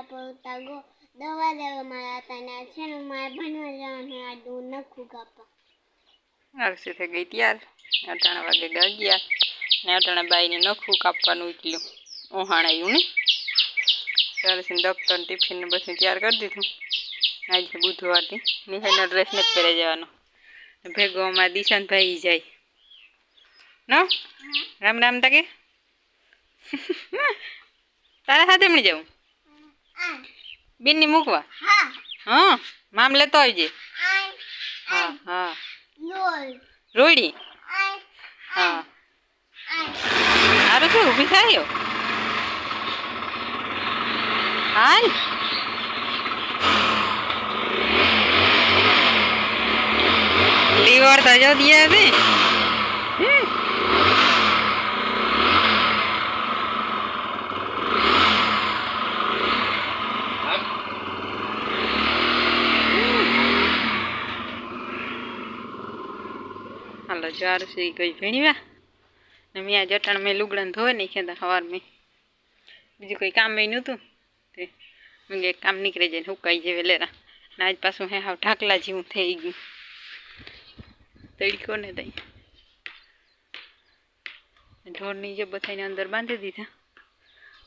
ઉતા go દવા દેવા મારા હતા ને છે ને મારે ભણવા જવાનું આ દૂર નખું કાપા. આરસી થઈ ગઈ ત્યાર. અઢાણા વાગે ગયા. અગિયાર ને અઢાણા બાઈને નખું કાપવાનું ઉકલ્યું ઓહાણાયું ને? ચારસીને દફતર ટિફિન ને બધું તૈયાર કરી દીધું. આજે બુધવારથી નિહાઈનો ડ્રેસ નથી પહેરી જવાનો. ભેગો અમારા દિશાંતભાઈ જાય. ન? રામ રામ તાકે? તારા સાથે મળી જાઉં આ બેનની મૂકવા? હા. મામ લેતો આવજે. હા હા. લોલ હા. સારું છે ઊભી થાય? હાલ. દીવાળ તો જો દિયા છે હમ. ચાર સી ગઈ ભણીવા ને મેં આ જટાણ મેં લુગડાને ધોઈ નાખ્યા હતા સવાર મેં. બીજું કોઈ કામ એ નહોતું. તે મેં એક કામ નીકળી જાય હુકાઈ જાય વેલેરા. ને આજ પાછું હે હાવ ઢાકલા જેવું થઈ ગયું. તડકો ને તઈ. ઢોરની જે બધાને અંદર બાંધી દીધા.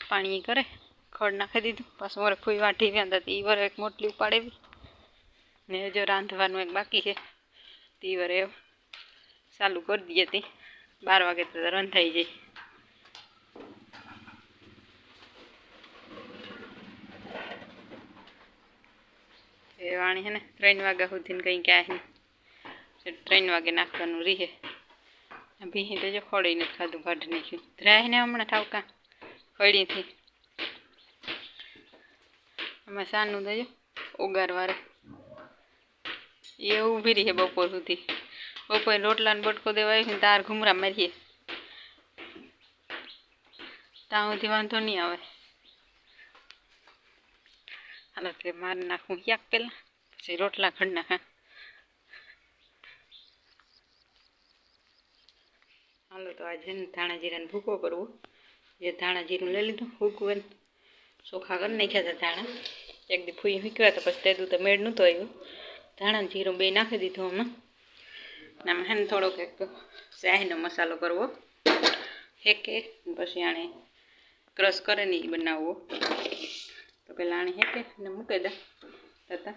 પાણી કરે. ખડ નાખી દીધું. પાછું મારે ફૂઈ વાટી વ્યા હતા એ વરે એક મોટલી ઉપાડેવી ને જો રાંધવાનું એક બાકી છે. તે વરે ચાલુ કરી દઈએ તે. બાર વાગે તો રંધાઈ જાય. એ વાણી હે ને, ત્રણ વાગ્યા સુધી કંઈ ક્યાં હે ત્રણ વાગે નાખવાનું રીહે. ભીહી તો જો ખોડી નથી ખાધું કાઢી નાખ્યું. ધરાય ને હમણાં ઠાવકા? ખડીથી આમાં સાનું તો જો ઉગારવારે. એ ઊભી રહી બપોર સુધી. બપોર રોટલા ને બટકો દેવાય ને તાર ઘૂમરા મારીએ. ત્યાં સુધી વાંધો નહીં આવે. હાલો, તે મારી નાખું ક્યાંક પેલા પછી રોટલા ખંડ નાખા હાલો, તો આજે ધાણા જીરાને ભૂકો કરવો. જે ધાણા જીરું લઈ લીધું, ભૂકવું ચોખા કરી નાખ્યા હતા ધાણા. એક દી ફૂઈ મૂક્યા હતા, પછી તે તો મેળ નહોતું આવ્યું. ધાણા જીરું બે નાખી દીધું ને આમાં હે થોડોક એક શાહીનો મસાલો કરવો. હેકે પછી આણે ક્રશ કરે ને એ બનાવવો. તો પહેલાં આણે હેકે ને મૂકી દે. તથા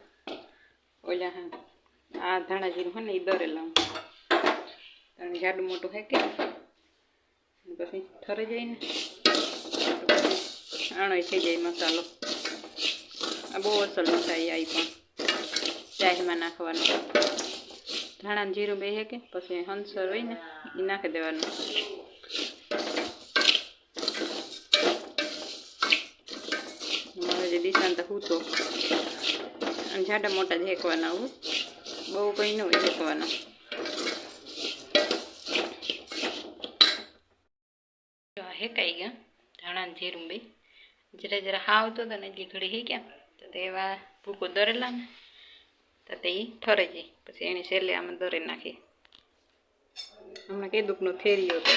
ઓલા હા, આ ધાણા જીરું હોય ને એ દરેલા ત્રણ જાડું મોટું હેકે પછી ઠરી જાય ને. આણો થઈ જાય મસાલો. આ બહુ અસલ મસાઈ આવી પણ. ચાયમાં નાખવાનો. ધાણા ને જીરું બે હેકે પછી હંસર હોય ને એ નાખી દેવાનું. મારે જે દિશાંત હૂતો અને જાડા મોટા જ હેકવાના હું. બહુ કંઈ ન હોય હેકવાના. હેકાઈ ગયા ધાણા ને જીરું બે જરા જરા હાવતો તો ને, એટલી ઘડી હેક્યા. તો તેવા ભૂકો દરેલા ને તો તે ઈ ઠરે જાય. પછી એને છેલ્લે આમ દરે નાખી. હમણાં કઈ દુઃખનો થેરિયો તો.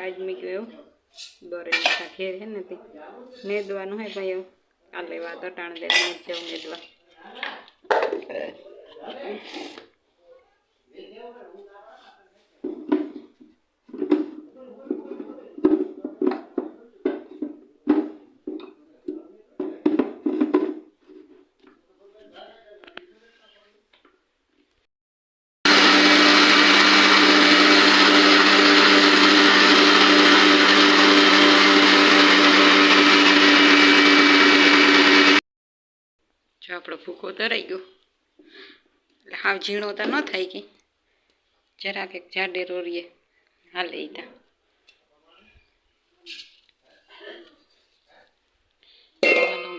આજ મેં કહ્યું એવું. દોરે નાખા ઘેર હે ને તે. નેદવાનું હે ભાઈ એવું. કાલે વાત અટાણ દે જવું નેદવા જો આપણો ભૂકો ધરાઈ ગયો. એટલે હાવ ઝીણો તો ન થાય કે. જરાક એક જાડે રોરીએ. હાલે ઈ તા.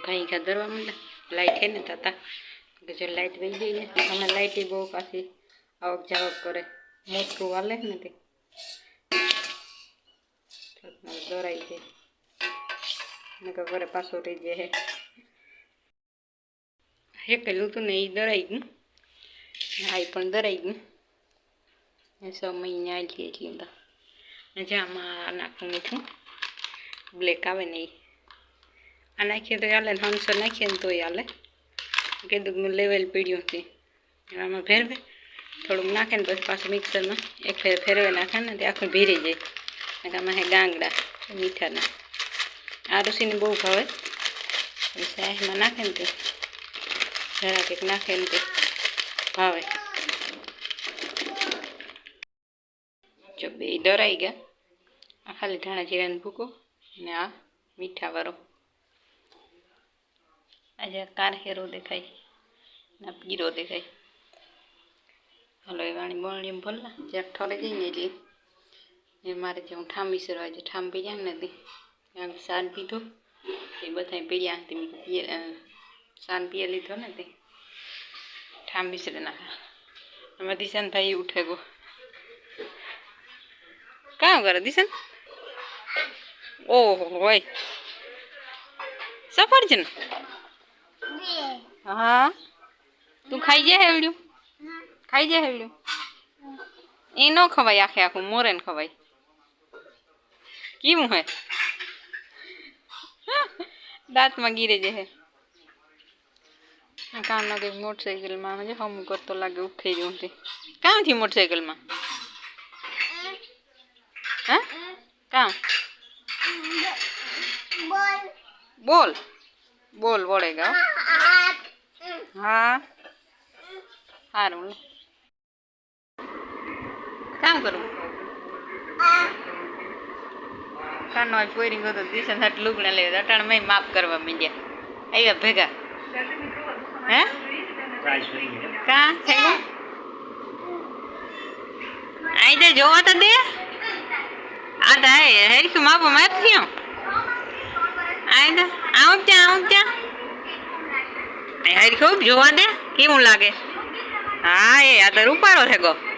ઘાઈ ઘા ધરવા માંડ્યા. લાઈટ હે ને તાતા. જો લાઈટ વહી ગઈ ને હમણાં લાઈટ બહુ પાછી આવક જાવક કરે. મોટું વાલે ને તે. દોરાઈ જાય ને કે ઘરે પાછું રહી જાય હેકેલું હતું ને એ દરાઈ ગયું. હા પણ દરાઈ ગયું. એ ના લઈએ એટલી તો. જ્યાં આમાં નાખું મીઠું. બ્લેક આવે ને એ. આ નાખીએ તો હાલે, ને હંસો નાખીએ ને તોય હાલે. કીધું મેં લેવેલ પીડ્યું હતી. આમાં ફેરવે થોડુંક નાખે ને પછી પાછું મિક્સરમાં એક ફેર ફેરવે નાખે ને તે આખું ભીરી જાય. અને આમાં હે ગાંગડા, મીઠાના. આ ઋષિને બહુ ભાવે. સાહેબમાં નાખે ને તે. જરા કંઈક નાખે એમ તે ભાવે જો બે ડરાઈ ગયા આ ખાલી ધાણા જીરાનો ભૂકો ને આ મીઠાવાળો આજે કારહેરો દેખાય ના પીરો દેખાય હલો એ વાણી બોલણી ભરલા જ્યાં ઠરે જઈને એટલે એ મારે જે હું ઠામી સર આજે ઠામ પીડ્યા નથી ત્યાં સાન પીધો એ બધા પીડ્યા મેં પીએ લીધો ને તે. ઠામ બિસરે નાખા એમાં દિશાનભાઈ ઉઠે ગો. કામ કરે દિશાન? ઓહો હોય. સફરજન ને? હા. તું ખાઈ જાય હેવડ્યું. ખાઈ જાય હેવડ્યું. એ ન ખવાય આખે આખું મોરે ને ખવાય. કેવું હે. દાંતમાં ગીરે જે હે. કામ ના કંઈક મોટરસાઇકલમાં જે હમ કરતો લાગે ઉખાઈ જવું તે કામથી મોટરસાઇકલમાં હા? કામ બોલ. બોલ વળેગા હો. સારું કામ કરું? કાનો પોઈરી ગયો તો દિશા લુગણા લુગડા લે અટાણ મેં માફ કરવા માંડ્યા. આવ્યા ભેગા. હે? કા? થઈ આઈ દે જોવા તો દે. આ તો હે હેરખું માપો માપ થયો. આઈ દે આવું ત્યાં આવું ત્યાં. હેરખું જોવા દે, કેવું લાગે? હા, એ આ તો રૂપારો થેગો.